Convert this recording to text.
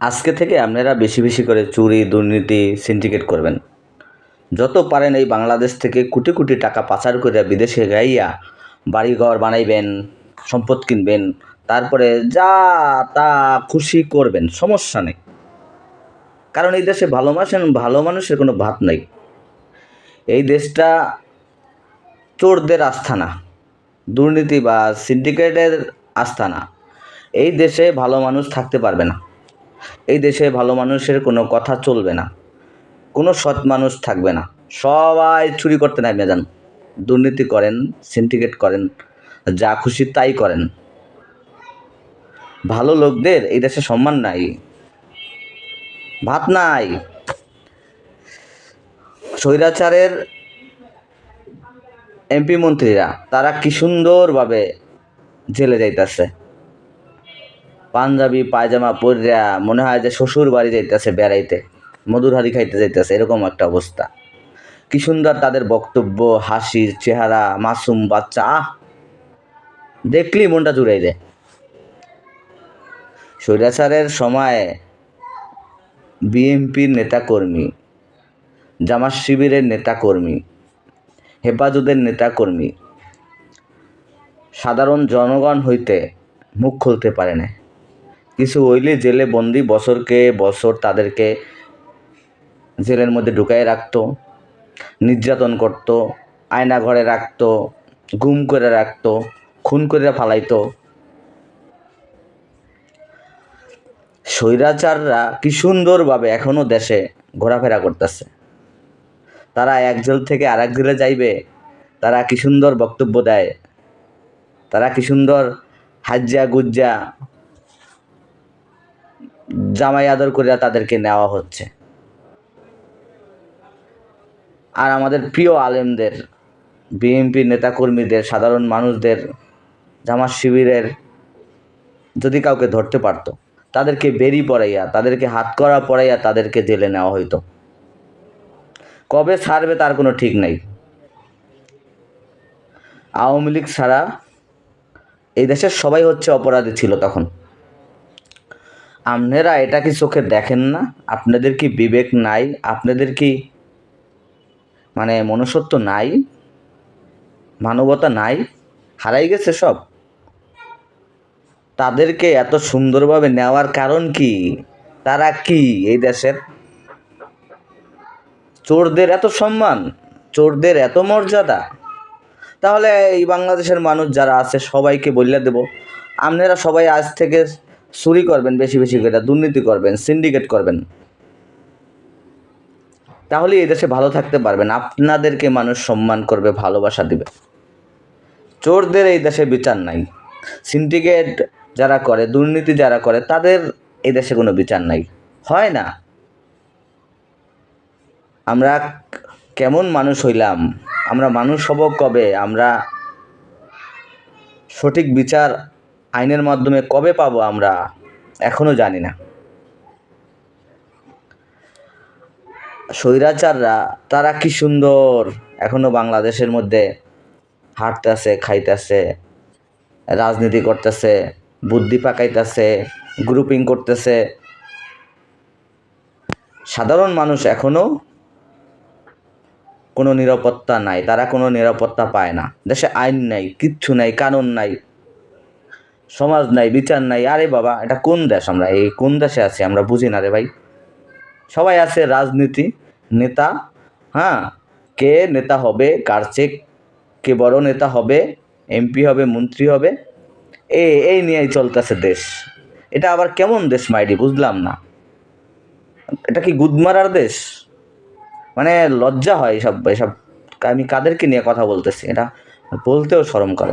আজকে থেকে আপনারা বেশি বেশি করে চুরি, দুর্নীতি সিন্ডিকেট করবেন। যত পারেন এই বাংলাদেশ থেকে কোটি কোটি টাকা পাচার করে বিদেশে গাইয়া বাড়িঘর বানাইবেন, সম্পদ কিনবেন, তারপরে যা তা খুশি করবেন, সমস্যা নেই। কারণ এই দেশে ভালো মানুষের ভালো মানুষের কোনো ভাত নেই। এই দেশটা চোরদের আস্থানা দুর্নীতি বা সিন্ডিকেটের আস্থানা এই দেশে ভালো মানুষ থাকতে পারবে না। এই দেশে ভালো মানুষের কোনো কথা চলবে না। কোনো সৎ মানুষ থাকবে না। সবাই চুরি করতে নামে যান। দুর্নীতি করেন সিন্ডিকেট করেন, যা খুশি তাই করেন। ভালো লোকদের এই দেশে সম্মান নাই। ভাত নাই। স্বৈরাচারের এমপি মন্ত্রীরা, তারা কি সুন্দরভাবে জেলে যাইতাছে। পাঞ্জাবি, পায়জামা পরিয়া, মনে হয় যে শ্বশুর বাড়ি যাইতেছে, বেড়াইতে। মধুর হাড়ি খাইতে যাইতেছে, এরকম একটা অবস্থা। কি সুন্দর তাদের বক্তব্য, হাসির চেহারা, মাসুম বাচ্চা, আহ! দেখলি মনটা জুড়াই দেয়। স্বৈরাচারের সময় বিএনপির নেতাকর্মী, জামাত শিবিরের নেতাকর্মী, হেফাজতের নেতাকর্মী, সাধারণ জনগণ হইতে মুখ খুলতে পারে না কিছু হইলে জেলে বন্দি বছরকে বছর তাদেরকে জেলের মধ্যে ঢুকাই রাখতো, নির্যাতন করত, আয়না ঘরে রাখতো, গুম করে রাখতো, খুন করে ফালাইতো। স্বৈরাচাররা কি সুন্দরভাবে এখনও দেশে ঘোরাফেরা করতেছে? তারা এক জেল থেকে আরেক জেলে যাইবে? তারা কি সুন্দর বক্তব্য দেয়? তারা কি সুন্দর হাজ্জা গুজ্জা জামাই আদর করে তাদেরকে নেওয়া হচ্ছে। আর আমাদের প্রিয় আলেমদের, বিএনপি নেতাকর্মীদের, সাধারণ মানুষদের, জামাত শিবিরের যদি কাউকে ধরতে পারতো, তাদেরকে বেরি পড়াইয়া তাদেরকে হাত করা পড়াইয়া তাদেরকে জেলে নেওয়া হইতো। কবে ছাড়বে তার কোনো ঠিক নেই। আওয়ামী লীগ ছাড়া এই দেশের সবাই হচ্ছে অপরাধী ছিল তখন। আপনারা এটা কি চোখে দেখেন না? আপনাদের কি বিবেক নাই? আপনাদের কি মানে মনুষ্যত্ব নাই? মানবতা নাই? হারাই গেছে সব? তাদেরকে এত সুন্দরভাবে নেওয়ার কারণ কি? তারা কি এই দেশের? চোরদের এত সম্মান, চোরদের এত মর্যাদা। তাহলে এই বাংলাদেশের মানুষ যারা আছে সবাইকে বললে দেব। আপনারা সবাই আজ থেকে চুরি করবেন বেশি বেশি করে, দুর্নীতি করবেন সিন্ডিকেট করবেন। তাহলে এই দেশে ভালো থাকতে পারবেন। আপনাদেরকে মানুষ সম্মান করবে, ভালোবাসা দিবে। চোরদের এই দেশে বিচার নাই। সিন্ডিকেট যারা করে, দুর্নীতি যারা করে, তাদের এই দেশে কোনো বিচার নাই। হয় না? আমরা কেমন মানুষ হইলাম? আমরা মানুষ হব কবে? আমরা সঠিক বিচার আইনের মাধ্যমে কবে পাবো আমরা এখনও জানি না। স্বৈরাচাররা, তারা কি সুন্দর এখনও বাংলাদেশের মধ্যে হাঁটতেছে, খাইতেছে, রাজনীতি করতেছে, বুদ্ধি পাকাইতেছে গ্রুপিং করতেছে। সাধারণ মানুষ এখনও কোনো নিরাপত্তা নাই, তারা কোনো নিরাপত্তা পায় না। দেশে আইন নাই, কিচ্ছু নাই, কানুন নাই। সমাজ নাই, বিচার নাই, আরে বাবা, এটা কোন দেশ আমরা? এই কোন দেশে আছি? আমরা বুঝি না রে ভাই। সবাই আছে রাজনীতি নেতা হ্যাঁ? কে নেতা হবে, কার চেক, কে বড় নেতা হবে, এমপি হবে, মন্ত্রী হবে, এ, এই নিয়েই চলতেছে দেশ। এটা আবার কেমন দেশ মাইডি বুঝলাম না। এটা কি গুদমারার দেশ? মানে লজ্জা হয় এসব এসব, আমি কাদেরকে নিয়ে কথা বলতেছি? এটা বলতেও শরম করে।